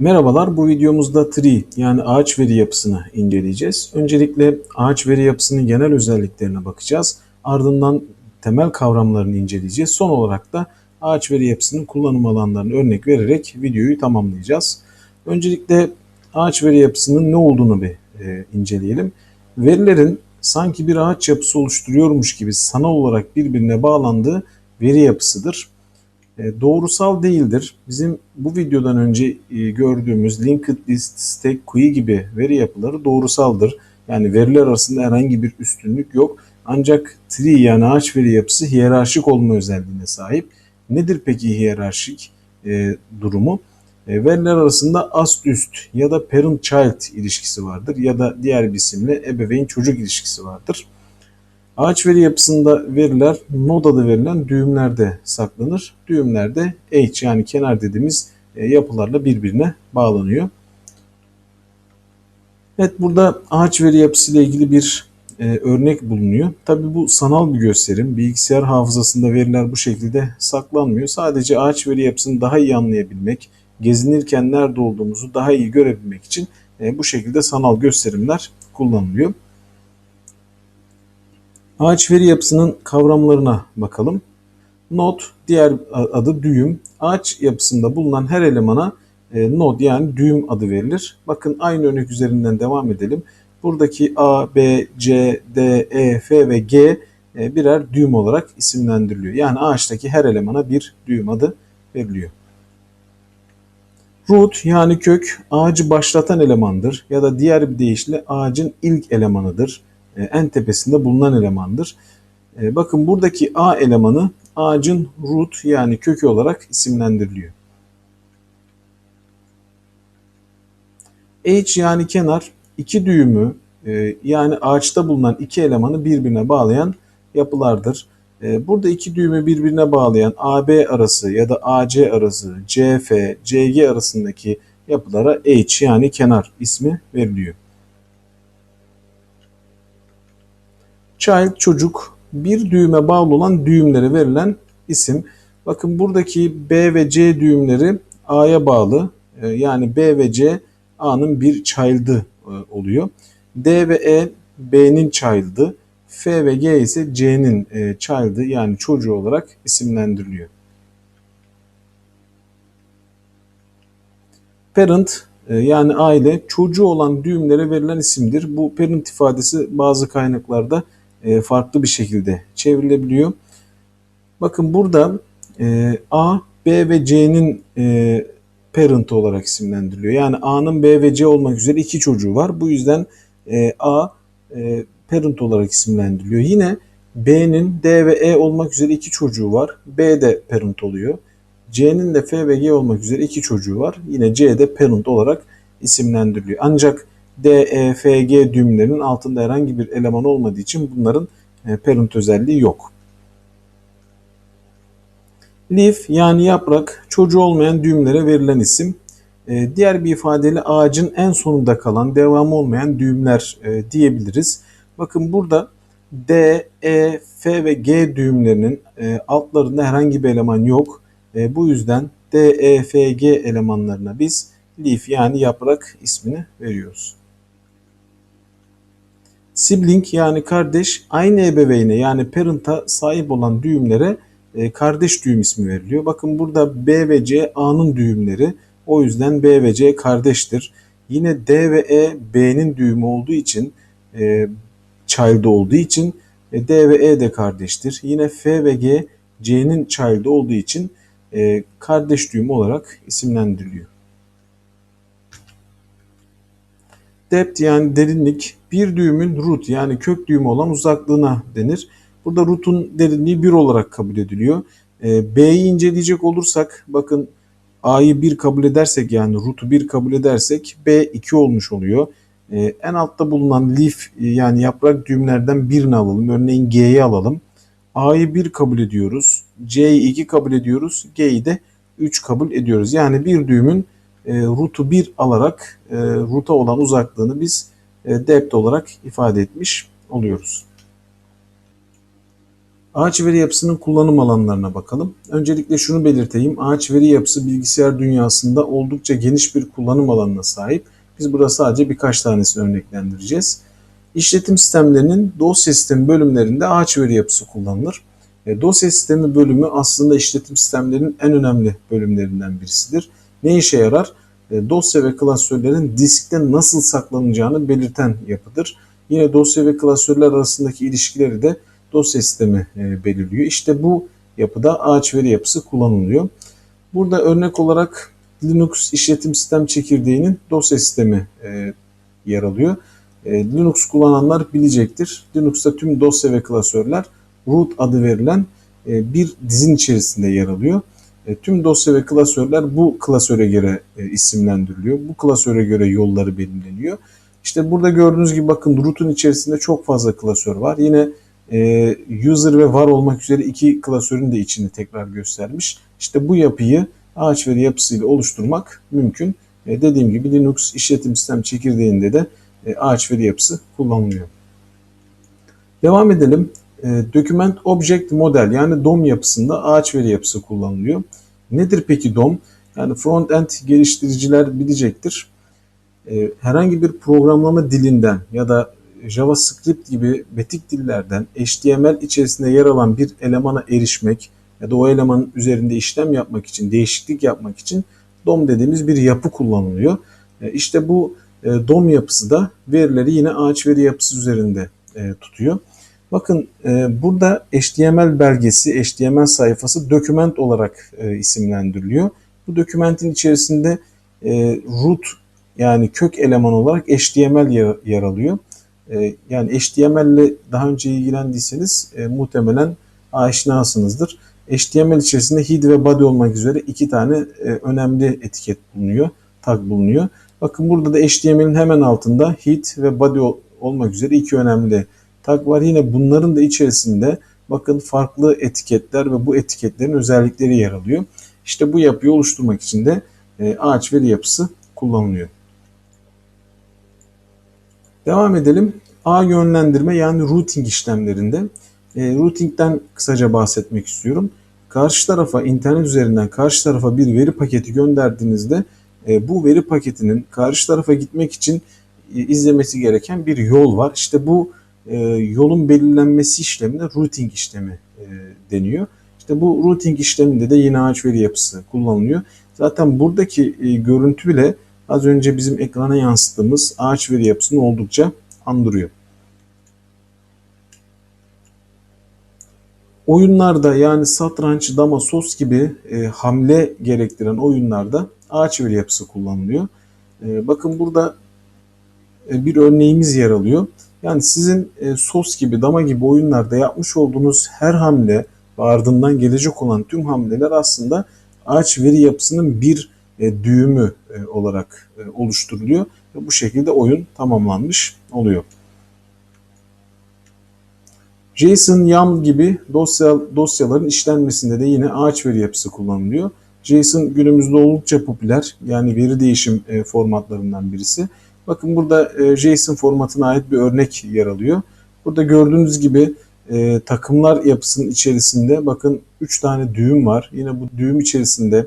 Merhabalar, bu videomuzda tree yani ağaç veri yapısını inceleyeceğiz. Öncelikle ağaç veri yapısının genel özelliklerine bakacağız. Ardından temel kavramlarını inceleyeceğiz. Son olarak da ağaç veri yapısının kullanım alanlarını örnek vererek videoyu tamamlayacağız. Öncelikle ağaç veri yapısının ne olduğunu bir e, inceleyelim. Verilerin sanki bir ağaç yapısı oluşturuyormuş gibi sanal olarak birbirine bağlandığı veri yapısıdır. E, doğrusal değildir. Bizim bu videodan önce e, gördüğümüz linked list, stack, queue gibi veri yapıları doğrusaldır. Yani veriler arasında herhangi bir üstünlük yok. Ancak tree yani ağaç veri yapısı hiyerarşik olma özelliğine sahip. Nedir peki hiyerarşik e, durumu? E, veriler arasında ast üst ya da parent child ilişkisi vardır ya da diğer bir isimle ebeveyn çocuk ilişkisi vardır. Ağaç veri yapısında veriler node adı verilen düğümlerde saklanır. Düğümlerde H yani kenar dediğimiz e, yapılarla birbirine bağlanıyor. Evet burada ağaç veri yapısı ile ilgili bir e, örnek bulunuyor. Tabi bu sanal bir gösterim. Bilgisayar hafızasında veriler bu şekilde saklanmıyor. Sadece ağaç veri yapısını daha iyi anlayabilmek, gezinirken nerede olduğumuzu daha iyi görebilmek için e, bu şekilde sanal gösterimler kullanılıyor. Ağaç veri yapısının kavramlarına bakalım. Node diğer adı düğüm. Ağaç yapısında bulunan her elemana e, node yani düğüm adı verilir. Bakın aynı örnek üzerinden devam edelim. Buradaki A, B, C, D, E, F ve G e, birer düğüm olarak isimlendiriliyor. Yani ağaçtaki her elemana bir düğüm adı veriliyor. Root yani kök ağacı başlatan elemandır ya da diğer bir deyişle ağacın ilk elemanıdır. E, en tepesinde bulunan elemandır. E, bakın buradaki A elemanı ağacın root yani kökü olarak isimlendiriliyor. H yani kenar iki düğümü e, yani ağaçta bulunan iki elemanı birbirine bağlayan yapılardır. Burada iki düğümü birbirine bağlayan AB arası ya da AC arası, CF, CG arasındaki yapılara H yani kenar ismi veriliyor. Child çocuk bir düğüme bağlı olan düğümlere verilen isim. Bakın buradaki B ve C düğümleri A'ya bağlı. Ee, yani B ve C A'nın bir child'ı e, oluyor. D ve E B'nin child'ı. F ve G ise C'nin e, child'ı yani çocuğu olarak isimlendiriliyor. Parent e, yani aile çocuğu olan düğümlere verilen isimdir. Bu parent ifadesi bazı kaynaklarda e, farklı bir şekilde çevrilebiliyor. Bakın burada e, A, B ve C'nin e, parent olarak isimlendiriliyor. Yani A'nın B ve C olmak üzere iki çocuğu var. Bu yüzden A parent olarak isimlendiriliyor. Yine B'nin D ve E olmak üzere iki çocuğu var. B de parent oluyor. C'nin de F ve G olmak üzere iki çocuğu var. Yine C de parent olarak isimlendiriliyor. Ancak D, E, F, G düğümlerinin altında herhangi bir eleman olmadığı için bunların e, parent özelliği yok. Leaf yani yaprak çocuğu olmayan düğümlere verilen isim. E, diğer bir ifadeyle ağacın en sonunda kalan devamı olmayan düğümler e, diyebiliriz. Bakın burada D, E, F ve G düğümlerinin altlarında herhangi bir eleman yok. Bu yüzden D, E, F, G elemanlarına biz leaf yani yaprak ismini veriyoruz. Sibling yani kardeş aynı ebeveyne yani parent'a sahip olan düğümlere e, kardeş düğüm ismi veriliyor. Bakın burada B ve C A'nın düğümleri. O yüzden B ve C kardeştir. Yine D ve E B'nin düğümü olduğu için e, child olduğu için e, D ve E de kardeştir. Yine F ve G C'nin child olduğu için e, kardeş düğümü olarak isimlendiriliyor. Depth yani derinlik bir düğümün root yani kök düğümü olan uzaklığına denir. Burada root'un derinliği 1 olarak kabul ediliyor. E, B'yi inceleyecek olursak bakın A'yı 1 kabul edersek yani root'u 1 kabul edersek B 2 olmuş oluyor. E, en altta bulunan leaf yani yaprak düğümlerden birini alalım. Örneğin G'yi alalım. A'yı 1 kabul ediyoruz. C'yi 2 kabul ediyoruz. G'yi de 3 kabul ediyoruz. Yani bir düğümün e, root'u 1 alarak e, root'a olan uzaklığını biz e, depth olarak ifade etmiş oluyoruz. Ağaç veri yapısının kullanım alanlarına bakalım. Öncelikle şunu belirteyim. Ağaç veri yapısı bilgisayar dünyasında oldukça geniş bir kullanım alanına sahip. Biz burada sadece birkaç tanesini örneklendireceğiz. İşletim sistemlerinin dosya sistemi bölümlerinde ağaç veri yapısı kullanılır. E, dosya sistemi bölümü aslında işletim sistemlerinin en önemli bölümlerinden birisidir. Ne işe yarar? E, dosya ve klasörlerin diskte nasıl saklanacağını belirten yapıdır. Yine dosya ve klasörler arasındaki ilişkileri de dosya sistemi e, belirliyor. İşte bu yapıda ağaç veri yapısı kullanılıyor. Burada örnek olarak Linux işletim sistem çekirdeğinin dosya sistemi e, yer alıyor. Linux kullananlar bilecektir. Linux'ta tüm dosya ve klasörler root adı verilen bir dizin içerisinde yer alıyor. Tüm dosya ve klasörler bu klasöre göre isimlendiriliyor. Bu klasöre göre yolları belirleniyor. İşte burada gördüğünüz gibi bakın root'un içerisinde çok fazla klasör var. Yine e, user ve var olmak üzere iki klasörün de içini tekrar göstermiş. İşte bu yapıyı ağaç veri yapısıyla oluşturmak mümkün. E, dediğim gibi Linux işletim sistem çekirdeğinde de e, ağaç veri yapısı kullanılıyor. Devam edelim. E, Document Object Model yani DOM yapısında ağaç veri yapısı kullanılıyor. Nedir peki DOM? Yani front-end geliştiriciler bilecektir. E, herhangi bir programlama dilinden ya da JavaScript gibi betik dillerden HTML içerisinde yer alan bir elemana erişmek ya da o elemanın üzerinde işlem yapmak için, değişiklik yapmak için DOM dediğimiz bir yapı kullanılıyor. E, işte bu e, DOM yapısı da verileri yine ağaç veri yapısı üzerinde e, tutuyor. Bakın burada HTML belgesi, HTML sayfası doküment olarak isimlendiriliyor. Bu dokümentin içerisinde root yani kök eleman olarak HTML yer alıyor. E, yani HTML ile daha önce ilgilendiyseniz e, muhtemelen aşinasınızdır. HTML içerisinde head ve body olmak üzere iki tane e, önemli etiket bulunuyor, tag bulunuyor. Bakın burada da HTML'in hemen altında head ve body olmak üzere iki önemli var. Yine bunların da içerisinde bakın farklı etiketler ve bu etiketlerin özellikleri yer alıyor. İşte bu yapıyı oluşturmak için de e, ağaç veri yapısı kullanılıyor. Devam edelim. A yönlendirme yani routing işlemlerinde. E, routing'den kısaca bahsetmek istiyorum. Karşı tarafa internet üzerinden karşı tarafa bir veri paketi gönderdiğinizde e, bu veri paketinin karşı tarafa gitmek için e, izlemesi gereken bir yol var. İşte bu e, yolun belirlenmesi işlemine routing işlemi e, deniyor. İşte bu routing işleminde de yine ağaç veri yapısı kullanılıyor. Zaten buradaki e, görüntü bile az önce bizim ekrana yansıttığımız ağaç veri yapısını oldukça andırıyor. Oyunlarda yani satranç, dama, sos gibi e, hamle gerektiren oyunlarda ağaç veri yapısı kullanılıyor. E, bakın burada bir örneğimiz yer alıyor. Yani sizin e, sos gibi, dama gibi oyunlarda yapmış olduğunuz her hamle ve ardından gelecek olan tüm hamleler aslında ağaç veri yapısının bir e, düğümü e, olarak e, oluşturuluyor. Ve bu şekilde oyun tamamlanmış oluyor. JSON, YAML gibi dosya, dosyaların işlenmesinde de yine ağaç veri yapısı kullanılıyor. JSON günümüzde oldukça popüler yani veri değişim formatlarından birisi. Bakın burada JSON formatına ait bir örnek yer alıyor. Burada gördüğünüz gibi takımlar yapısının içerisinde bakın 3 tane düğüm var. Yine bu düğüm içerisinde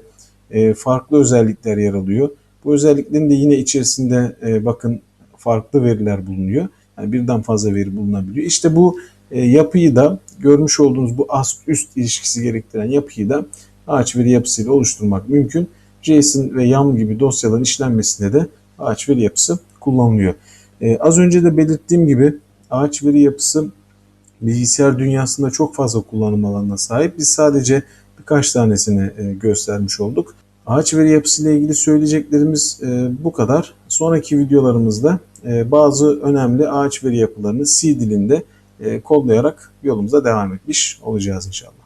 e, farklı özellikler yer alıyor. Bu özelliklerin de yine içerisinde e, bakın farklı veriler bulunuyor. Yani birden fazla veri bulunabiliyor. İşte bu e, yapıyı da görmüş olduğunuz bu ast üst ilişkisi gerektiren yapıyı da ağaç veri yapısıyla oluşturmak mümkün. JSON ve YAML gibi dosyaların işlenmesinde de ağaç veri yapısı kullanılıyor. az önce de belirttiğim gibi ağaç veri yapısı bilgisayar dünyasında çok fazla kullanım alanına sahip. Biz sadece birkaç tanesini göstermiş olduk. Ağaç veri yapısı ile ilgili söyleyeceklerimiz e, bu kadar. Sonraki videolarımızda e, bazı önemli ağaç veri yapılarını C dilinde e, kodlayarak yolumuza devam etmiş olacağız inşallah.